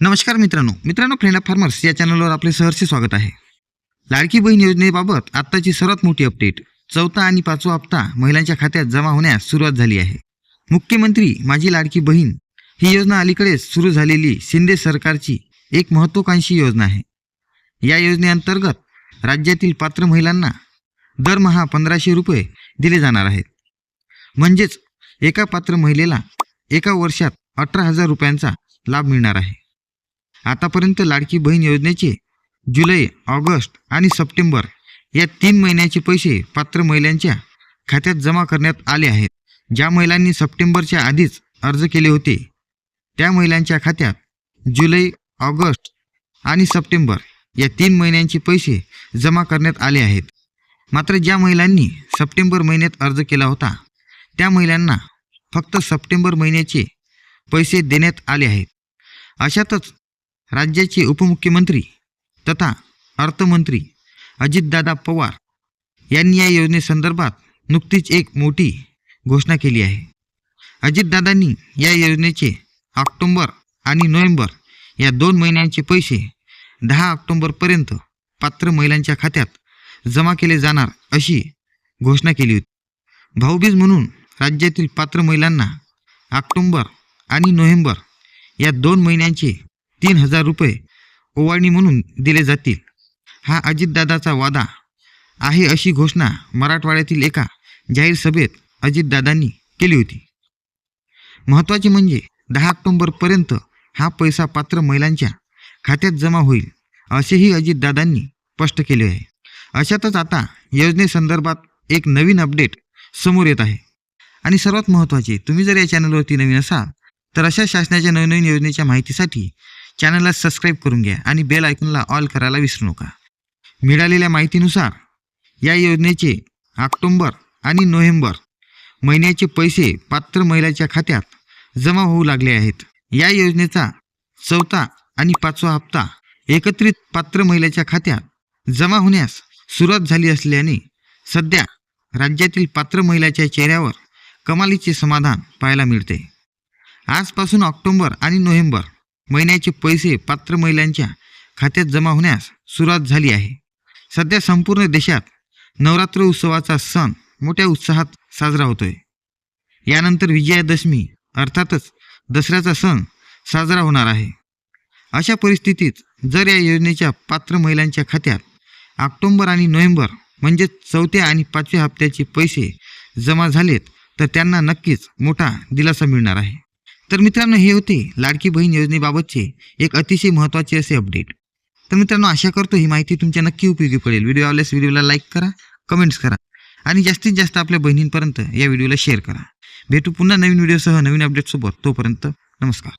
नमस्कार मित्रांनो. मित्रांनो फ्रेंड ऑफ फार्मर्स या चॅनलवर आपले सहर्ष स्वागत आहे. लाडकी बहीण योजनेबाबत आत्ताची सर्वात मोठी अपडेट. चौथा आणि पाचवा हप्ता महिलांच्या खात्यात जमा होण्यास सुरुवात झाली आहे. मुख्यमंत्री माझी लाडकी बहीण ही योजना अलीकडेच सुरू झालेली शिंदे सरकारची एक महत्त्वाकांक्षी योजना आहे. या योजनेअंतर्गत राज्यातील पात्र महिलांना दरमहा पंधराशे रुपये दिले जाणार आहेत. म्हणजेच एका पात्र महिलेला एका वर्षात अठरा हजार रुपयांचा लाभ मिळणार आहे. आतापर्यंत लाडकी बहीण योजनेचे जुलै ऑगस्ट आणि सप्टेंबर या तीन महिन्याचे पैसे पात्र महिलांच्या खात्यात जमा करण्यात आले आहेत. ज्या महिलांनी सप्टेंबरच्या आधीच अर्ज केले होते त्या महिलांच्या खात्यात जुलै ऑगस्ट आणि सप्टेंबर या तीन महिन्यांचे पैसे जमा करण्यात आले आहेत. मात्र ज्या महिलांनी सप्टेंबर महिन्यात अर्ज केला होता त्या महिलांना फक्त सप्टेंबर महिन्याचे पैसे देण्यात आले आहेत. अशातच राज्याचे उपमुख्यमंत्री तथा अर्थमंत्री अजितदादा पवार यांनी या योजनेसंदर्भात नुकतीच एक मोठी घोषणा केली आहे. अजितदादांनी या योजनेचे ऑक्टोंबर आणि नोव्हेंबर या दोन महिन्यांचे पैसे दहा ऑक्टोंबरपर्यंत पात्र महिलांच्या खात्यात जमा केले जाणार अशी घोषणा केली होती. भाऊबीज म्हणून राज्यातील पात्र महिलांना ऑक्टोंबर आणि नोव्हेंबर या दोन महिन्यांचे तीन हजार रुपये ओवाळणी म्हणून दिले जातील. हा अजितदादाचा वादा आहे अशी घोषणा मराठवाड्यातील एका जाहीर सभेत अजितदादांनी केली होती. महत्त्वाचे म्हणजे दहा ऑक्टोंबरपर्यंत हा पैसा पात्र महिलांच्या खात्यात जमा होईल असेही अजितदादांनी स्पष्ट केले आहे. अशातच आता योजनेसंदर्भात एक नवीन अपडेट समोर येत आहे. आणि सर्वात महत्त्वाचे तुम्ही जर या चॅनलवरती नवीन असाल तर अशा शासनाच्या नवनवीन योजनेच्या माहितीसाठी चॅनलला सबस्क्राईब करून घ्या आणि बेल आयकॉनला ऑल करायला विसरू नका. मिळालेल्या माहितीनुसार या योजनेचे ऑक्टोंबर आणि नोव्हेंबर महिन्याचे पैसे पात्र महिलाच्या खात्यात जमा होऊ लागले आहेत. या योजनेचा चौथा आणि पाचवा हप्ता एकत्रित पात्र महिलेच्या खात्यात जमा होण्यास सुरुवात झाली असल्याने सध्या राज्यातील पात्र महिलाच्या चेहऱ्यावर कमालीचे समाधान पाहायला मिळते. आजपासून ऑक्टोंबर आणि नोव्हेंबर महिन्याचे पैसे पात्र महिलांच्या खात्यात जमा होण्यास सुरुवात झाली आहे. सध्या संपूर्ण देशात नवरात्र उत्सवाचा सण मोठ्या उत्साहात साजरा होतोय. यानंतर विजयादशमी अर्थातच दसऱ्याचा सण साजरा होणार आहे. अशा परिस्थितीत जर या योजनेच्या पात्र महिलांच्या खात्यात ऑक्टोंबर आणि नोव्हेंबर म्हणजेच चौथ्या आणि पाचव्या हप्त्याचे पैसे जमा झालेत तर त्यांना नक्कीच मोठा दिलासा मिळणार आहे. तर मित्रांनो हे होते लाडकी बहीण योजनेबाबतचे एक अतिशय महत्त्वाचे असे अपडेट तर मित्रांनो आशा करतो ही माहिती तुमच्या नक्की उपयोगी पडेल. व्हिडिओ आवडल्यास व्हिडिओला लाईक करा कमेंट्स करा आणि जास्तीत जास्त आपल्या बहिणींपर्यंत या व्हिडिओला शेअर करा. भेटू पुन्हा नवीन व्हिडिओसह नवीन अपडेटसोबत तोपर्यंत नमस्कार.